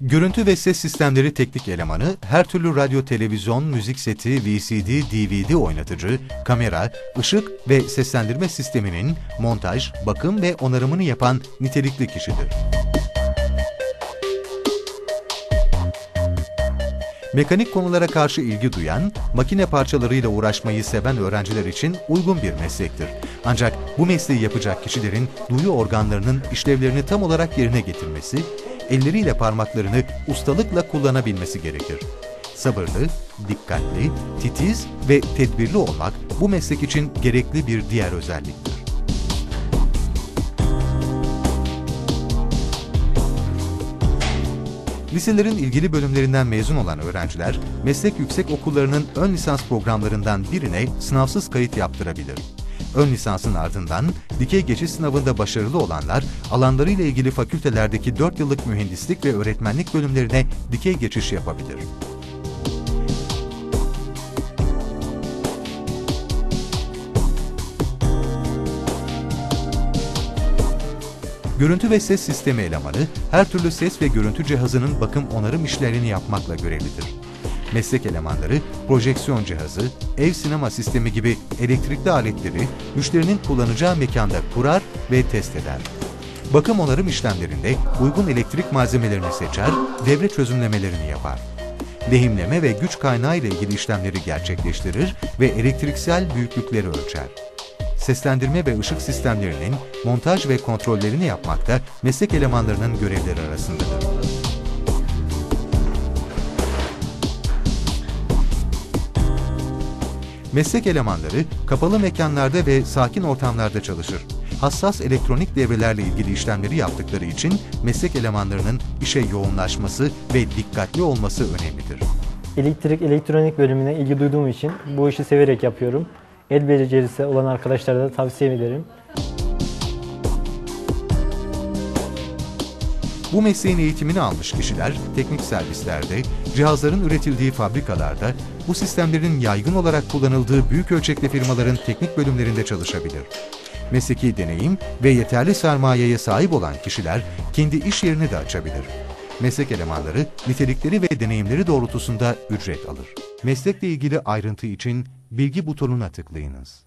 Görüntü ve ses sistemleri teknik elemanı, her türlü radyo, televizyon, müzik seti, VCD, DVD oynatıcı, kamera, ışık ve seslendirme sisteminin montaj, bakım ve onarımını yapan nitelikli kişidir. Mekanik konulara karşı ilgi duyan, makine parçalarıyla uğraşmayı seven öğrenciler için uygun bir meslektir. Ancak bu mesleği yapacak kişilerin duyu organlarının işlevlerini tam olarak yerine getirmesi, elleriyle parmaklarını ustalıkla kullanabilmesi gerekir. Sabırlı, dikkatli, titiz ve tedbirli olmak bu meslek için gerekli bir diğer özelliktir. Liselerin ilgili bölümlerinden mezun olan öğrenciler, meslek yüksek okullarının ön lisans programlarından birine sınavsız kayıt yaptırabilir. Ön lisansın ardından dikey geçiş sınavında başarılı olanlar alanlarıyla ilgili fakültelerdeki 4 yıllık mühendislik ve öğretmenlik bölümlerine dikey geçiş yapabilir. Görüntü ve ses sistemi elemanı, her türlü ses ve görüntü cihazının bakım onarım işlerini yapmakla görevlidir. Meslek elemanları, projeksiyon cihazı, ev sinema sistemi gibi elektrikli aletleri müşterinin kullanacağı mekanda kurar ve test eder. Bakım onarım işlemlerinde uygun elektrik malzemelerini seçer, devre çözümlemelerini yapar. Lehimleme ve güç kaynağı ile ilgili işlemleri gerçekleştirir ve elektriksel büyüklükleri ölçer seslendirme ve ışık sistemlerinin montaj ve kontrollerini yapmakta meslek elemanlarının görevleri arasındadır. Meslek elemanları kapalı mekanlarda ve sakin ortamlarda çalışır. Hassas elektronik devrelerle ilgili işlemleri yaptıkları için meslek elemanlarının işe yoğunlaşması ve dikkatli olması önemlidir. Elektrik elektronik bölümüne ilgi duyduğum için bu işi severek yapıyorum. El becerisi olan arkadaşlara da tavsiye ederim. Bu mesleğin eğitimini almış kişiler teknik servislerde, cihazların üretildiği fabrikalarda, bu sistemlerin yaygın olarak kullanıldığı büyük ölçekli firmaların teknik bölümlerinde çalışabilir. Mesleki deneyim ve yeterli sermayeye sahip olan kişiler kendi iş yerini de açabilir. Meslek elemanları nitelikleri ve deneyimleri doğrultusunda ücret alır. Meslekle ilgili ayrıntı için bilgi butonuna tıklayınız.